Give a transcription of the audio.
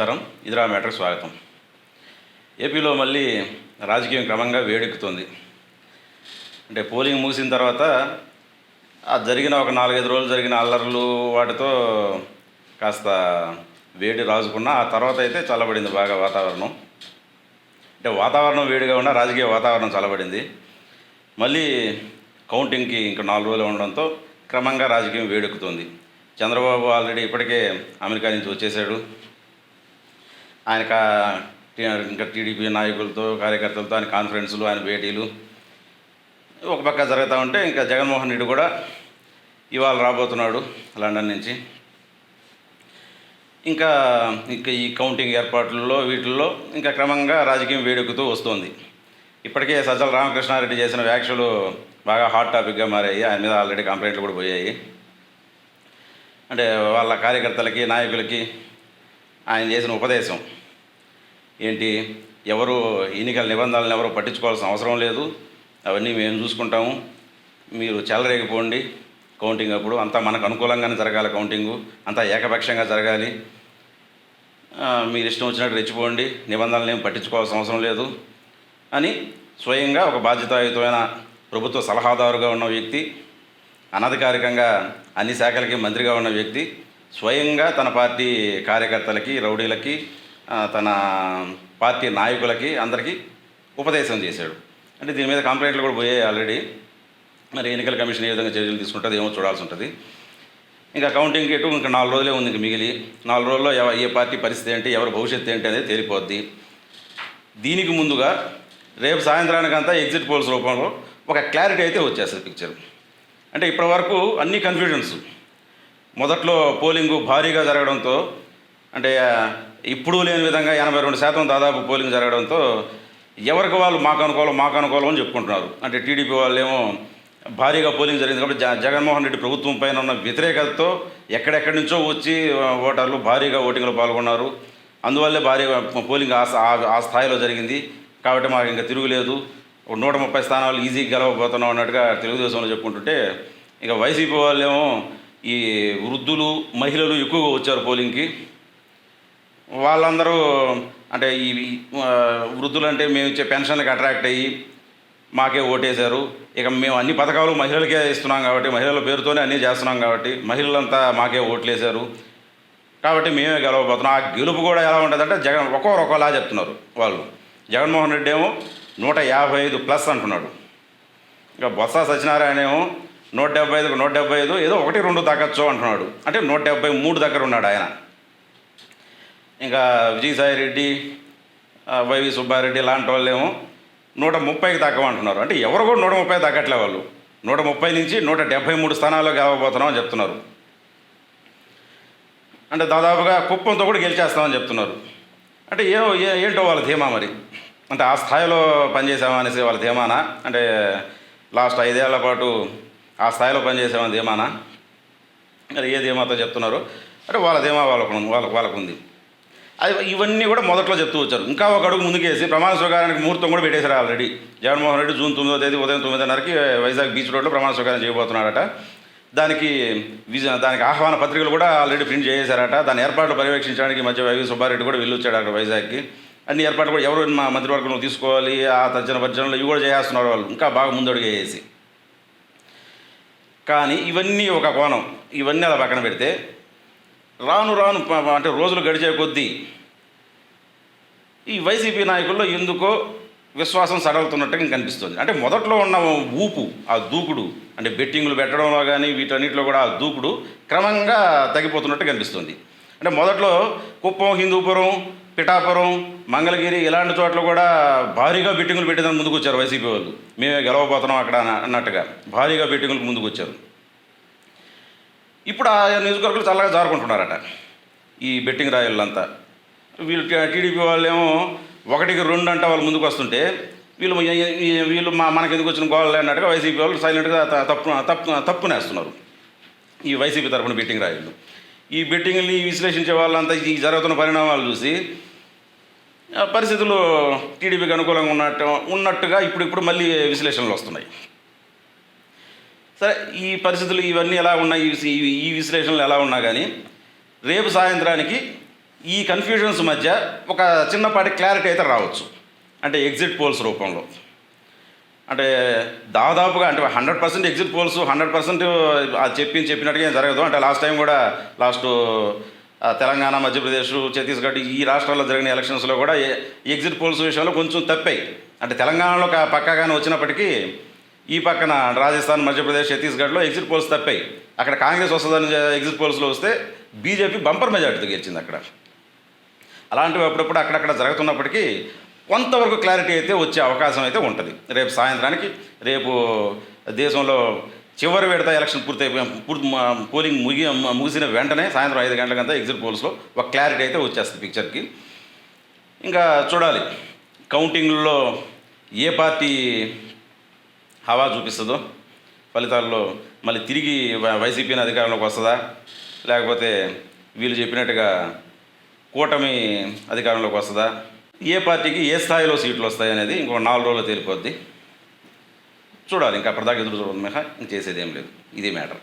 నమస్కారం. ఇదిరా మ్యాటర్ స్వాగతం. ఏపీలో మళ్ళీ రాజకీయం క్రమంగా వేడెక్కుతుంది. అంటే పోలింగ్ ముగిసిన తర్వాత ఆ జరిగిన ఒక నాలుగైదు రోజులు జరిగిన అల్లర్లు వాటితో కాస్త వేడి రాజుకున్న ఆ తర్వాత అయితే చల్లబడింది బాగా వాతావరణం. అంటే వాతావరణం వేడిగా ఉన్న రాజకీయ వాతావరణం చల్లబడింది. మళ్ళీ కౌంటింగ్కి ఇంకా నాలుగు రోజులు ఉండడంతో క్రమంగా రాజకీయం వేడెక్కుతుంది. చంద్రబాబు ఆల్రెడీ ఇప్పటికే అమెరికా నుంచి వచ్చేసాడు. ఆయన కా- ఇంకా టీడీపీ నాయకులతో కార్యకర్తలతో ఆయన కాన్ఫరెన్సులు ఆయన భేటీలు ఒక పక్క జరుగుతూ ఉంటే ఇంకా జగన్మోహన్ రెడ్డి కూడా ఇవాళ రాబోతున్నాడు లండన్ నుంచి. ఇంకా ఇంకా ఈ కౌంటింగ్ ఏర్పాట్లలో వీటిల్లో ఇంకా క్రమంగా రాజకీయం వేడెక్కుతూ వస్తుంది. ఇప్పటికే సజ్జల రామకృష్ణారెడ్డి చేసిన వ్యాఖ్యలు బాగా హాట్ టాపిక్గా మారాయి. ఆయన మీద ఆల్రెడీ కంప్లైంట్లు కూడా పోయాయి. అంటే వాళ్ళ కార్యకర్తలకి నాయకులకి ఆయన చేసిన ఉపదేశం. ఏంటి? ఎవరు ఎన్నికల నిబంధనలను ఎవరు పట్టించుకోవాల్సిన అవసరం లేదు. అవన్నీ మేము చూసుకుంటాము. మీరు చెలరేగిపోండి. కౌంటింగ్ అప్పుడు అంతా మనకు అనుకూలంగానే జరగాలి కౌంటింగు. అంతా ఏకపక్షంగా జరగాలి. మీరు ఇష్టం వచ్చినట్టు రెచ్చిపోండి. నిబంధనలు ఏం పట్టించుకోవాల్సిన అవసరం లేదు. అని స్వయంగా ఒక బాధ్యతాయుతమైన ప్రభుత్వ సలహాదారుగా ఉన్న వ్యక్తి అనధికారికంగా అన్ని శాఖలకి మంత్రిగా ఉన్న వ్యక్తి స్వయంగా తన పార్టీ కార్యకర్తలకి రౌడీలకి తన పార్టీ నాయకులకి అందరికీ ఉపదేశం చేశాడు. అంటే దీని మీద కంప్లైంట్లు కూడా పోయాయి ఆల్రెడీ. మరి ఎన్నికల కమిషన్ ఏ విధంగా చర్యలు తీసుకుంటుంది ఏమో చూడాల్సి ఉంటుంది. ఇంకా కౌంటింగ్ ఎటు ఇంకా నాలుగు రోజులే ఉంది ఇంక మిగిలి. నాలుగు రోజుల్లో ఎవ ఏ పార్టీ పరిస్థితి ఏంటి ఎవరి భవిష్యత్తు ఏంటి అనేది తేలిపోద్ది. దీనికి ముందుగా రేపు సాయంత్రానికంతా ఎగ్జిట్ పోల్స్ రూపంలో ఒక క్లారిటీ అయితే వచ్చేస్తుంది పిక్చర్. అంటే ఇప్పటివరకు అన్ని కన్ఫ్యూజన్స్. మొదట్లో పోలింగు భారీగా జరగడంతో అంటే ఇప్పుడు లేని విధంగా ఎనభై రెండు శాతం దాదాపు పోలింగ్ జరగడంతో ఎవరికి వాళ్ళు మాకు అనుకూలం మాకు అనుకూలం అని చెప్పుకుంటున్నారు. అంటే టీడీపీ వాళ్ళు ఏమో భారీగా పోలింగ్ జరిగింది కాబట్టి జ జగన్మోహన్ రెడ్డి ప్రభుత్వం పైన ఉన్న వ్యతిరేకతతో ఎక్కడెక్కడి నుంచో వచ్చి ఓటర్లు భారీగా ఓటింగ్లో పాల్గొన్నారు. అందువల్లే భారీగా పోలింగ్ ఆ ఆ- స్థాయిలో జరిగింది. కాబట్టి మాకు ఇంకా తిరుగులేదు. నూట ముప్పై స్థానాలు ఈజీగా గెలవబోతున్నాం అన్నట్టుగా తెలుగుదేశంలో చెప్పుకుంటుంటే ఇక వైసీపీ వాళ్ళేమో ఈ వృద్ధులు మహిళలు ఎక్కువగా వచ్చారు పోలింగ్కి. వాళ్ళందరూ అంటే ఈ వృద్ధులు అంటే మేము ఇచ్చే పెన్షన్లకు అట్రాక్ట్ అయ్యి మాకే ఓటేశారు. ఇక మేము అన్ని పథకాలు మహిళలకే ఇస్తున్నాం కాబట్టి మహిళల పేరుతోనే అన్నీ చేస్తున్నాం కాబట్టి మహిళలంతా మాకే ఓట్లేశారు. కాబట్టి మేమే గెలవబోతున్నాం. ఆ గెలుపు కూడా ఎలా ఉంటుందంటే జగన్ ఒక్కొక్కరు ఒక్కోలా చెప్తున్నారు వాళ్ళు. జగన్మోహన్ రెడ్డి ఏమో నూట యాభై ఐదు ప్లస్ అంటున్నాడు. ఇక బొత్స సత్యనారాయణ ఏమో నూట డెబ్బై ఐదుకు నూట డెబ్బై ఐదు ఏదో ఒకటి రెండు తగ్గచ్చు అంటున్నాడు. అంటే నూట డెబ్బై మూడు దగ్గర ఉన్నాడు ఆయన. ఇంకా విజయసాయి రెడ్డి వైవి సుబ్బారెడ్డి లాంటి వాళ్ళేమో నూట ముప్పైకి తగ్గమంటున్నారు అంటే ఎవరు కూడా నూట ముప్పై తగ్గట్లే వాళ్ళు. నూట ముప్పై నుంచి నూట డెబ్బై మూడు స్థానాల్లో గెలవబోతున్నాం చెప్తున్నారు. అంటే దాదాపుగా కుప్పంతో కూడా గెలిచేస్తామని చెప్తున్నారు. అంటే ఏ ఏ- ఏంటో వాళ్ళ ధీమా మరి? అంటే ఆ స్థాయిలో పనిచేసామనేసి వాళ్ళ ధీమానా? అంటే లాస్ట్ ఐదేళ్ళ పాటు ఆ స్థాయిలో పనిచేసామని ధీమానా? మరి ఏ ధీమాతో చెప్తున్నారు? అంటే వాళ్ళ ధీమా వాళ్ళకు వాళ్ళకు వాళ్ళకు ఉంది అది ఇవన్నీ కూడా మొదట్లో చెప్తూ వచ్చారు. ఇంకా ఒక అడుగు ముందుకేసి ప్రమాణ స్వీకారానికి ముహూర్తం కూడా పెట్టేశారు ఆల్రెడీ. జగన్మోహన్ రెడ్డి జూన్ తొమ్మిదో తేదీ ఉదయం తొమ్మిదిన్నరకి వైజాగ్ బీచ్ రోడ్లో ప్రమాణ స్వీకారం చేయబోతున్నాడట దానికి విజ దానికి ఆహ్వాన పత్రికలు కూడా ఆల్రెడీ ప్రింట్ చేసేశారట. దాని ఏర్పాట్లు పర్యవేక్షించడానికి మధ్య వైవి సుబ్బారెడ్డి కూడా వెళ్ళొచ్చాడు అక్కడ వైజాగ్కి. అన్ని ఏర్పాట్లు కూడా ఎవరు మా మంత్రివర్గంలో తీసుకోవాలి ఆ తర్జన భర్జనలు ఇవి కూడా చేస్తున్నారు వాళ్ళు. ఇంకా బాగా ముందడుగు వేసి కానీ ఇవన్నీ ఒక కోణం. ఇవన్నీ అలా పక్కన పెడితే రాను రాను అంటే రోజులు గడిచే కొద్దీ ఈ వైసీపీ నాయకుల్లో ఎందుకో విశ్వాసం సడలుతున్నట్టుగా కనిపిస్తుంది అంటే మొదట్లో ఉన్న ఊపు ఆ దూకుడు అంటే బెట్టింగ్లు పెట్టడంలో కానీ వీటన్నిటిలో కూడా ఆ దూకుడు క్రమంగా తగ్గిపోతున్నట్టు కనిపిస్తుంది. అంటే మొదట్లో కుప్పం హిందూపురం పిఠాపురం మంగళగిరి ఇలాంటి చోట్ల కూడా భారీగా బెట్టింగులు పెట్టేదానికి ముందుకు వచ్చారు వైసీపీ వాళ్ళు. మేమే గెలవబోతున్నాం అక్కడ అన్నట్టుగా భారీగా బెట్టింగులకు ముందుకు వచ్చారు ఇప్పుడు ఆ నియోజకవర్గాలు చల్లగా జారుకుంటున్నారట. ఈ బెట్టింగ్ రాయలంతా వీళ్ళు టీడీపీ వాళ్ళేమో ఒకటికి రెండు అంటే వాళ్ళు ముందుకు వస్తుంటే వీళ్ళు వీళ్ళు మా మనకి ఎందుకు వచ్చిన గోళ్ళు అన్నట్టుగా వైసీపీ వాళ్ళు సైలెంట్గా తప్పు తప్పు తప్పునేస్తున్నారు ఈ వైసీపీ తరఫున బెట్టింగ్ రాయలు ఈ బెట్టింగ్ని విశ్లేషించే వాళ్ళంతా ఈ జరుగుతున్న పరిణామాలు చూసి పరిస్థితులు టీడీపీకి అనుకూలంగా ఉన్నట్టు ఉన్నట్టుగా ఇప్పుడు ఇప్పుడు మళ్ళీ విశ్లేషణలు వస్తున్నాయి. సరే ఈ పరిస్థితులు ఇవన్నీ ఎలా ఉన్నాయి? ఈ- ఈ- విశ్లేషణలు ఎలా ఉన్నా కానీ రేపు సాయంత్రానికి ఈ కన్ఫ్యూజన్స్ మధ్య ఒక చిన్నపాటి క్లారిటీ అయితే రావచ్చు. అంటే ఎగ్జిట్ పోల్స్ రూపంలో. అంటే దాదాపుగా అంటే hundred percent exit polls hundred percent చెప్పి చెప్పినట్టుగా జరగదు. అంటే లాస్ట్ టైం కూడా లాస్ట్ తెలంగాణ మధ్యప్రదేశ్ ఛత్తీస్గఢ్ ఈ రాష్ట్రాల్లో జరిగిన ఎలక్షన్స్లో కూడా ఎగ్జిట్ పోల్స్ విషయంలో కొంచెం తప్పాయి. అంటే తెలంగాణలో పక్కాగానే వచ్చినప్పటికీ ఈ పక్కన రాజస్థాన్ మధ్యప్రదేశ్ ఛత్తీస్గఢ్లో ఎగ్జిట్ పోల్స్ తప్పాయి. అక్కడ కాంగ్రెస్ వస్తుందని ఎగ్జిట్ పోల్స్లో వస్తే బీజేపీ బంపర్ మెజార్టీతో గెలిచింది అక్కడ. అలాంటివి అప్పుడప్పుడు అక్కడక్కడ జరుగుతున్నప్పటికీ కొంతవరకు క్లారిటీ అయితే వచ్చే అవకాశం అయితే ఉంటుంది. రేపు సాయంత్రానికి రేపు దేశంలో చివరి విడత ఎలక్షన్ పూర్తయిపోయి పూర్తి పోలింగ్ ముగి ముగిసిన వెంటనే సాయంత్రం ఐదు గంటలకంతా ఎగ్జిట్ పోల్స్లో ఒక క్లారిటీ అయితే వచ్చేస్తుంది పిక్చర్కి ఇంకా చూడాలి. కౌంటింగ్లో ఏ పార్టీ హవా చూపిస్తుందో? ఫలితాల్లో మళ్ళీ తిరిగి వైసీపీని అధికారంలోకి వస్తుందా? లేకపోతే వీళ్ళు చెప్పినట్టుగా కూటమి అధికారంలోకి వస్తుందా? ఏ పార్టీకి ఏ స్థాయిలో సీట్లు వస్తాయి అనేది ఇంకో నాలుగు రోజులు తేలిపోద్ది. చూడాలి ఇంకా అప్పటిదాకా ఎదురు చూడదు మిహా ఇంక చేసేది ఏం లేదు. ఇదే మ్యాటర్.